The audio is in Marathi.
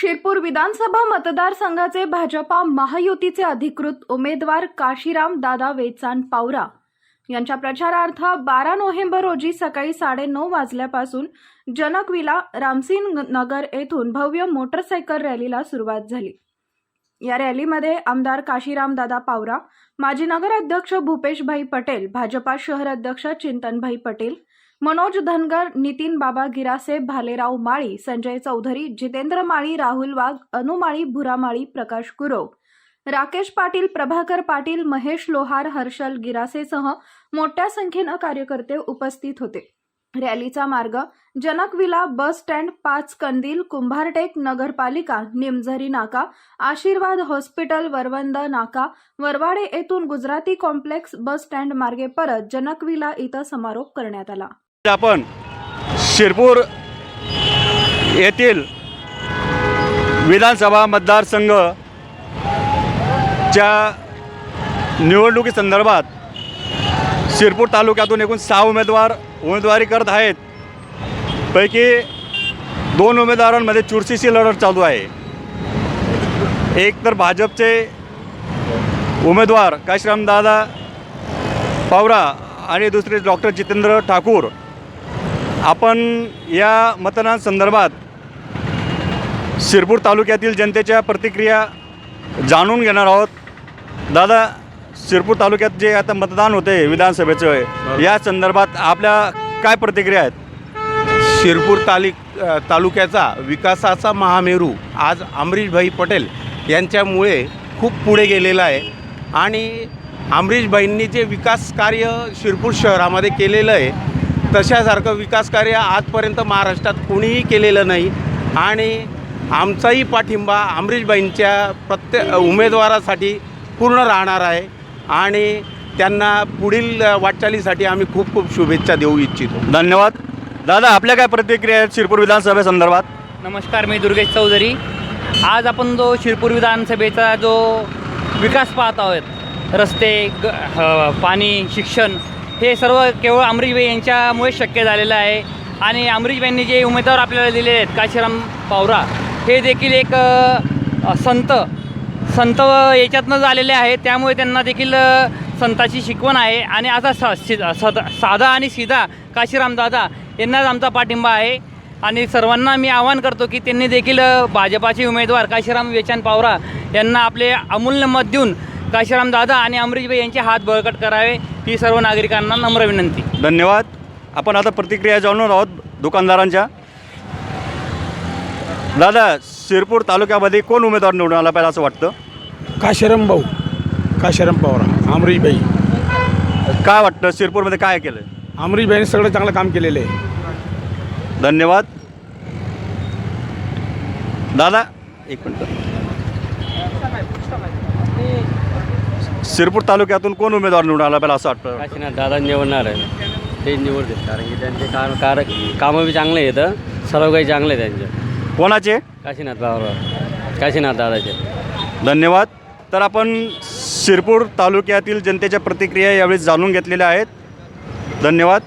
शिरपूर विधानसभा मतदारसंघाचे भाजपा महायुतीचे अधिकृत उमेदवार काशीराम दादा वेचान पावरा. यांच्या प्रचारार्थ बारा नोव्हेंबर रोजी सकाळी साडेनऊ वाजल्यापासून जनकविला रामसिंग नगर येथून भव्य मोटरसायकल रॅलीला सुरुवात झाली. या रॅलीमध्ये आमदार काशीराम दादा पावरा माजी नगराध्यक्ष भूपेशभाई पटेल भाजपा शहर अध्यक्ष चिंतनभाई पटेल मनोज धनगर नितीन बाबा गिरासे भालेराव माळी संजय चौधरी जितेंद्र माळी राहुल वाघ अनुमाळी भुरामाळी प्रकाश गुरव राकेश पाटील प्रभाकर पाटील महेश लोहार हर्षल गिरासेसह मोठ्या संख्येनं कार्यकर्ते उपस्थित होते. रॅलीचा मार्ग जनकविला बस स्टँड पाच कंदील कुंभारटेक नगरपालिका निमझरी नाका आशीर्वाद हॉस्पिटल वरवंद नाका वरवाडे येथून गुजराती कॉम्प्लेक्स बस स्टँड मार्गे परत जनकविला इथं समारोप करण्यात आला. आपण शिरपूर येथील विधानसभा मतदारसंघ च्या निवडणुकीसंदर्भात शिरपूर तालुक्यातून एकूण सहा उमेदवार उमेदवारी करत आहेत. पैकी दोन उमेदवारांमध्ये चुरशीची लढत चालू आहे. एक तर भाजपचे उमेदवार काशीरामदादा पावरा आणि दुसरे डॉक्टर जितेंद्र ठाकूर आपण या मतदान संदर्भात शिरपूर तालुक्यातील जनतेच्या प्रतिक्रिया जाणून घेणार आहोत. दादा शिरपूर तालुक्यात जे आता मतदान होते विधानसभेचं या संदर्भात आपल्या काय प्रतिक्रिया आहेत? शिरपूर तालिक तालुक्याचा विकासाचा महामेरू आज अमरीशभाई पटेल यांच्यामुळे खूप पुढे गेलेला आहे. आणि अमरीशभाईंनी जे विकास कार्य शिरपूर शहरामध्ये केलेलं आहे तशासारखं विकास कार्य आजपर्यंत महाराष्ट्रात कोणीही केलेलं नाही. आणि आमचाही पाठिंबा अमरीशभाईंच्या प्रत्येक उमेदवारासाठी पूर्ण राहणार आहे. आणि त्यांना पुढील वाटचालीसाठी आम्ही खूप खूप शुभेच्छा देऊ इच्छितो. धन्यवाद. दादा आपल्या काय प्रतिक्रिया आहेत शिरपूर विधानसभेसंदर्भात? नमस्कार मी दुर्गेश चौधरी. आज आपण जो शिरपूर विधानसभेचा जो विकास पाहत आहोत रस्ते ग ह- पाणी शिक्षण हे सर्व केवळ अमरीशबाई यांच्यामुळे शक्य झालेलं आहे. आणि अमरीशबाईंनी जे उमेदवार आपल्याला दिलेले आहेत काशीराम पावरा हे देखील एक संत. संत याच्यातनं झालेले आहेत त्यामुळे त्यांना देखील संताची शिकवण आहे. आणि असा सा सदा साधा आणि सीधा काशीराम दादा यांनाच आमचा पाठिंबा आहे. आणि सर्वांना मी आवाहन करतो की त्यांनी देखील भाजपाचे उमेदवार काशीराम वेचान पावरा यांना आपले अमूल्य मत देऊन काशीराम दादा आणि अमरीशभाई यांचे हात बळकट करावे ही सर्व नागरिकांना नम्र विनंती. धन्यवाद. आपण आता प्रतिक्रिया जाणून आहोत दुकानदारांच्या. दादा शिरपूर तालुक्यामध्ये कोण उमेदवार निवडून आला पाहिजे असं वाटतं? काशीराम भाऊ काशीराम पवार अमरीशबाई. काय वाटतं? शिरपूरमध्ये काय केलं अमरीशबाईने सगळं चांगलं काम केलेलं आहे. धन्यवाद. दादा एक मिनटं. शिरपूर तालुक्यातून कोण उमेदवार निवडून आला पाहिजे असं वाटतं? काशीनाथ दादा निवडणार आहे. ते निवडतात कारण की त्यांचे काम कार कामं बी चांगले आहेत सर्व काही चांगले आहे त्यांचे. कोणाचे? काशीनाथ बाबा काशीनाथ दादाचे? धन्यवाद. तर आपण शिरपूर तालुक्यातील जनतेच्या प्रतिक्रिया यावेळी जाणून घेतलेल्या आहेत. धन्यवाद.